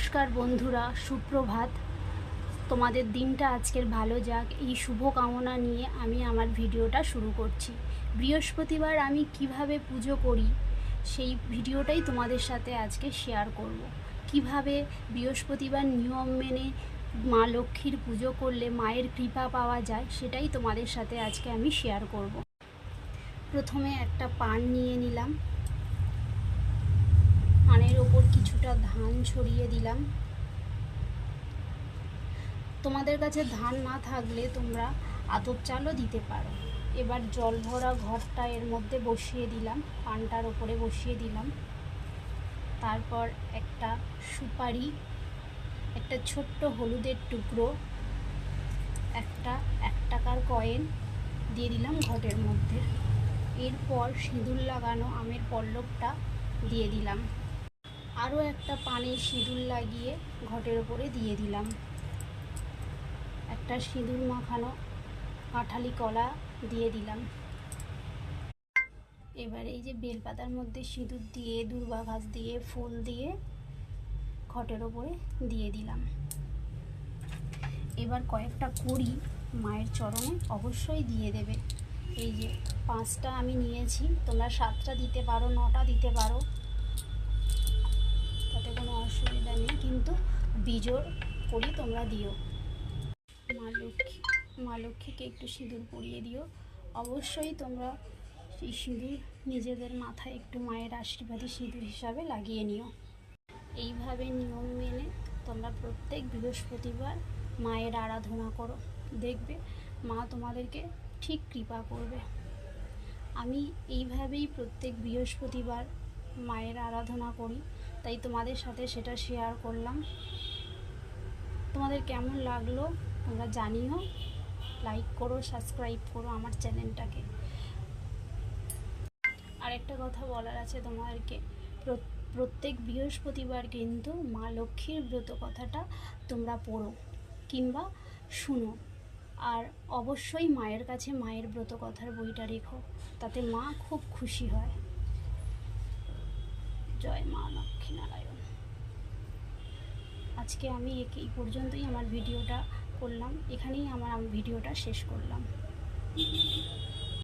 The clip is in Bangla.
নমস্কার বন্ধুরা, সুপ্রভাত তোমাদের দিনটা আজকের ভালো যাক, এই শুভ কামনা নিয়ে আমি আমার ভিডিওটা শুরু করছি বৃহস্পতিবার আমি কীভাবে পুজো করি, সেই ভিডিওটাই তোমাদের সাথে আজকে শেয়ার করব। কীভাবে বৃহস্পতিবার নিয়ম মেনে মা লক্ষ্মীর পুজো করলে মায়ের কৃপা পাওয়া যায়, সেটাই তোমাদের সাথে আজকে আমি শেয়ার করব। প্রথমে একটা পান নিয়ে নিলাম পানের ওপর কিছুটা ধান ছড়িয়ে দিলাম। তোমাদের কাছে ধান না থাকলে তোমরা আতপ চালও দিতে পারো। এবার জল ভরা ঘরটা এর মধ্যে বসিয়ে দিলাম, পানটার ওপরে বসিয়ে দিলাম। তারপর একটা সুপারি, একটা ছোট্ট হলুদের টুকরো, একটা এক টাকার কয়েন দিয়ে দিলাম ঘটের মধ্যে। এরপর সিঁদুর লাগানো আমের পল্লবটা দিয়ে দিলাম। আরও একটা পানে সিঁদুর লাগিয়ে ঘটের ওপরে দিয়ে দিলাম। একটা সিঁদুর মাখানো কাঁঠালি কলা দিয়ে দিলাম। এবার এই যে বেলপাতার মধ্যে সিঁদুর দিয়ে, দূর্বা ঘাস দিয়ে, ফুল দিয়ে ঘটের ওপরে দিয়ে দিলাম। এবার কয়েকটা কড়ি মায়ের চরণে অবশ্যই দিয়ে দেবে। এই যে পাঁচটা আমি নিয়েছি, তোমরা সাতটা দিতে পারো, নটা দিতে পারো। বিজোড় করি, তোমরা দিও। মা লক্ষ্মী, মা লক্ষ্মীকে একটু সিঁদুর পরিয়ে দিও। অবশ্যই তোমরা সেই সিঁদুর নিজেদের মাথায় একটু মায়ের আশীর্বাদী সিঁদুর হিসাবে লাগিয়ে নিও। এইভাবে নিয়ম মেনে তোমরা প্রত্যেক বৃহস্পতিবার মায়ের আরাধনা করো। দেখবে মা তোমাদেরকে ঠিক কৃপা করবে। আমি এইভাবেই প্রত্যেক বৃহস্পতিবার মায়ের আরাধনা করি, তাই তোমাদের সাথে সেটা শেয়ার করলাম। তোমাদের কেমন লাগল? তোমরা জানিও। লাইক করো সাবস্ক্রাইব করো আমার চ্যানেলটাকে। আর একটা কথা বলার আছে তোমাদেরকে। প্রত্যেক বৃহস্পতিবার কিন্তু মা লক্ষ্মীর ব্রত কথাটা তোমরা পড়ো কিংবা শুনো। আর অবশ্যই মায়ের কাছে মায়ের ব্রত কথার বইটা রেখো, তাতে মা খুব খুশি হয়। জয় মা লক্ষ্মীনারায়ণ। আজকে আমি এই পর্যন্তই আমার ভিডিওটা করলাম। এখানেই আমার আমি ভিডিওটা শেষ করলাম।